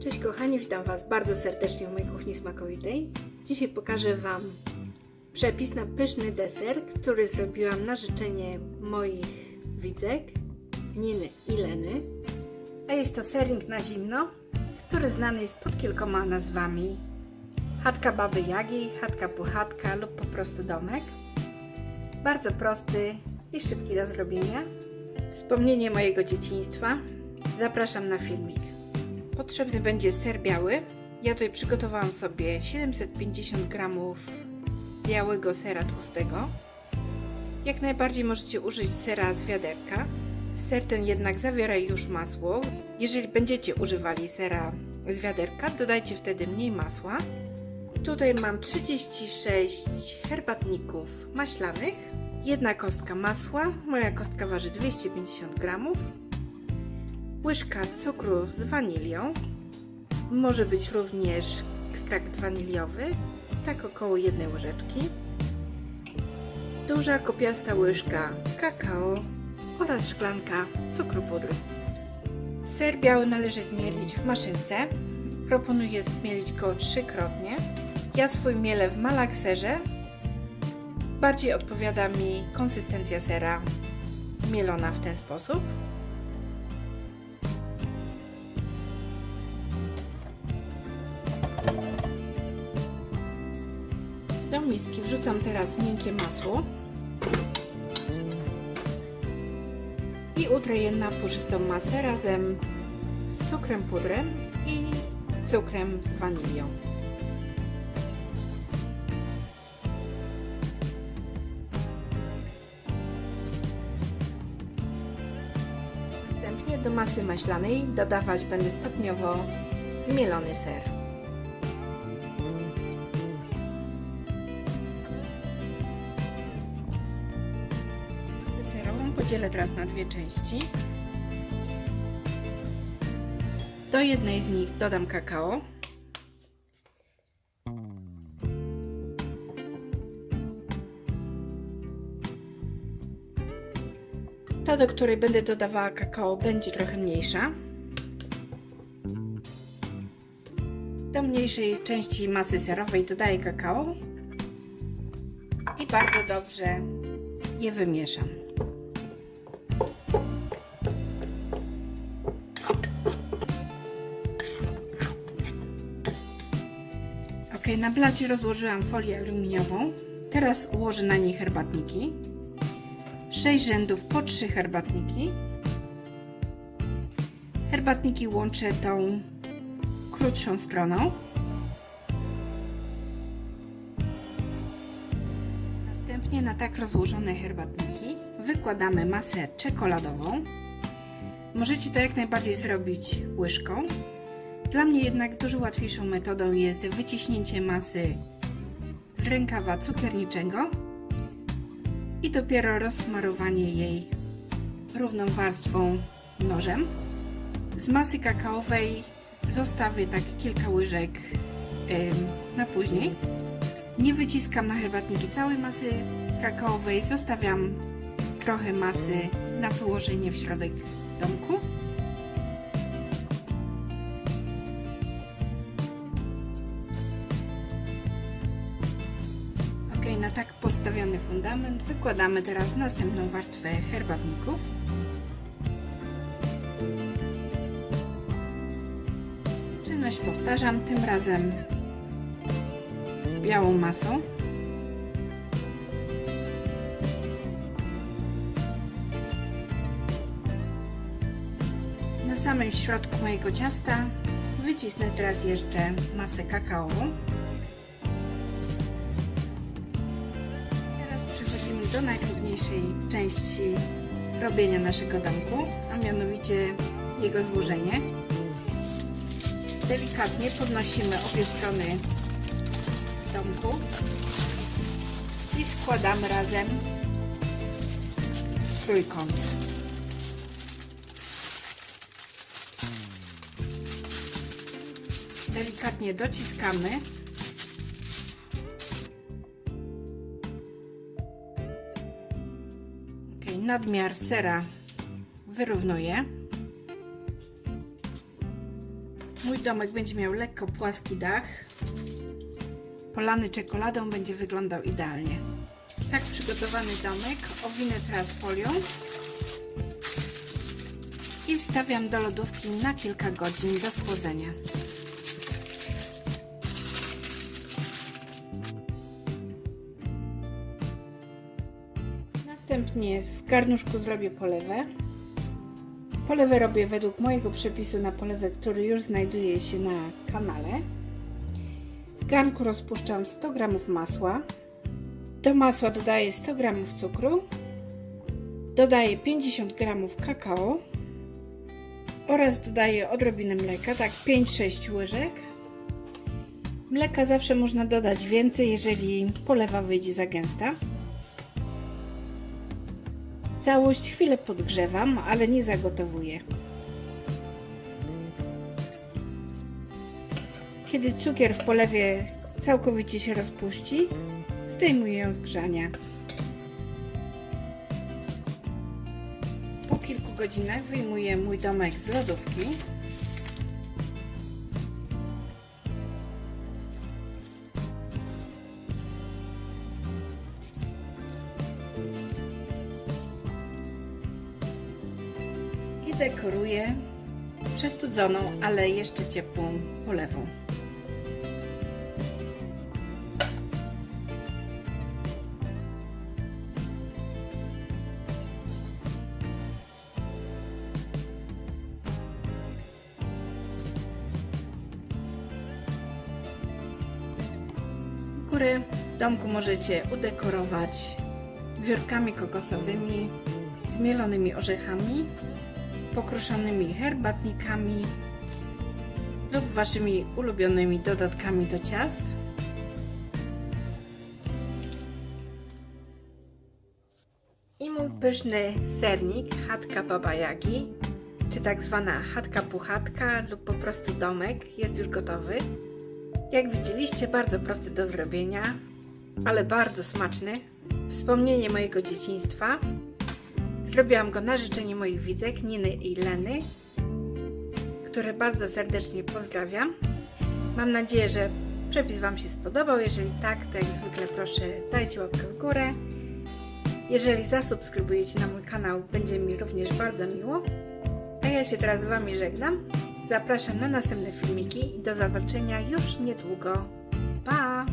Cześć kochani, witam Was bardzo serdecznie w mojej kuchni smakowitej. Dzisiaj pokażę Wam przepis na pyszny deser, który zrobiłam na życzenie moich widzek, Niny i Leny. A jest to sering na zimno, który znany jest pod kilkoma nazwami. Chatka Baby Jagi, chatka Puchatka lub po prostu domek. Bardzo prosty i szybki do zrobienia. Wspomnienie mojego dzieciństwa. Zapraszam na filmik. Potrzebny będzie ser biały. Ja tutaj przygotowałam sobie 750 gramów białego sera tłustego. Jak najbardziej możecie użyć sera z wiaderka. Ser ten jednak zawiera już masło. Jeżeli będziecie używali sera z wiaderka, dodajcie wtedy mniej masła. Tutaj mam 36 herbatników maślanych, jedna kostka masła, moja kostka waży 250 gramów, łyżka cukru z wanilią, może być również ekstrakt waniliowy, tak około jednej łyżeczki, duża kopiasta łyżka kakao oraz szklanka cukru pudru. Ser biały należy zmielić w maszynce. Proponuję zmielić go trzykrotnie. Ja swój mielę w malakserze. Bardziej odpowiada mi konsystencja sera mielona w ten sposób. Do miski wrzucam teraz miękkie masło i utrę je na puszystą masę razem z cukrem pudrem i cukrem z wanilią. Następnie do masy maślanej dodawać będę stopniowo zmielony ser. Podzielę teraz na dwie części. Do jednej z nich dodam kakao. Ta, do której będę dodawała kakao, będzie trochę mniejsza. Do mniejszej części masy serowej dodaję kakao i bardzo dobrze je wymieszam. Na blacie rozłożyłam folię aluminiową. Teraz ułożę na niej herbatniki. 6 rzędów po 3 herbatniki. Herbatniki łączę tą krótszą stroną. Następnie na tak rozłożone herbatniki wykładamy masę czekoladową. Możecie to jak najbardziej zrobić łyżką. Dla mnie jednak dużo łatwiejszą metodą jest wyciśnięcie masy z rękawa cukierniczego i dopiero rozsmarowanie jej równą warstwą nożem. Z masy kakaowej zostawię tak kilka łyżek na później. Nie wyciskam na herbatniki całej masy kakaowej, zostawiam trochę masy na wyłożenie w środek domku. Postawiony fundament wykładamy teraz następną warstwę herbatników. Czynność powtarzam, tym razem z białą masą. Na samym środku mojego ciasta wycisnę teraz jeszcze masę kakaową. Do najtrudniejszej części robienia naszego domku, a mianowicie jego złożenie. Delikatnie podnosimy obie strony domku i składamy razem trójkąt. Delikatnie dociskamy nadmiar sera wyrównuję. Mój domek będzie miał lekko płaski dach. Polany czekoladą będzie wyglądał idealnie. Tak przygotowany domek owinę teraz folią i wstawiam do lodówki na kilka godzin do schłodzenia. Następnie w garnuszku zrobię polewę. Polewę robię według mojego przepisu na polewę, który już znajduje się na kanale. W garnku rozpuszczam 100 g masła. Do masła dodaję 100 g cukru. Dodaję 50 g kakao oraz dodaję odrobinę mleka, tak 5-6 łyżek. Mleka zawsze można dodać więcej, jeżeli polewa wyjdzie za gęsta. Całość chwilę podgrzewam, ale nie zagotowuję. Kiedy cukier w polewie całkowicie się rozpuści, zdejmuję ją z grzania. Po kilku godzinach wyjmuję mój domek z lodówki. I dekoruję przestudzoną, ale jeszcze ciepłą polewą. Góry domku możecie udekorować wiórkami kokosowymi, zmielonymi orzechami, pokruszonymi herbatnikami lub waszymi ulubionymi dodatkami do ciast. I mój pyszny sernik chatka Baba Jagi, czy tak zwana chatka puchatka lub po prostu domek jest już gotowy. Jak widzieliście, bardzo prosty do zrobienia, ale bardzo smaczny. Wspomnienie mojego dzieciństwa. Zrobiłam go na życzenie moich widzek, Niny i Leny, które bardzo serdecznie pozdrawiam. Mam nadzieję, że przepis Wam się spodobał. Jeżeli tak, to jak zwykle proszę dajcie łapkę w górę. Jeżeli zasubskrybujecie na mój kanał, będzie mi również bardzo miło. A ja się teraz z Wami żegnam. Zapraszam na następne filmiki i do zobaczenia już niedługo. Pa!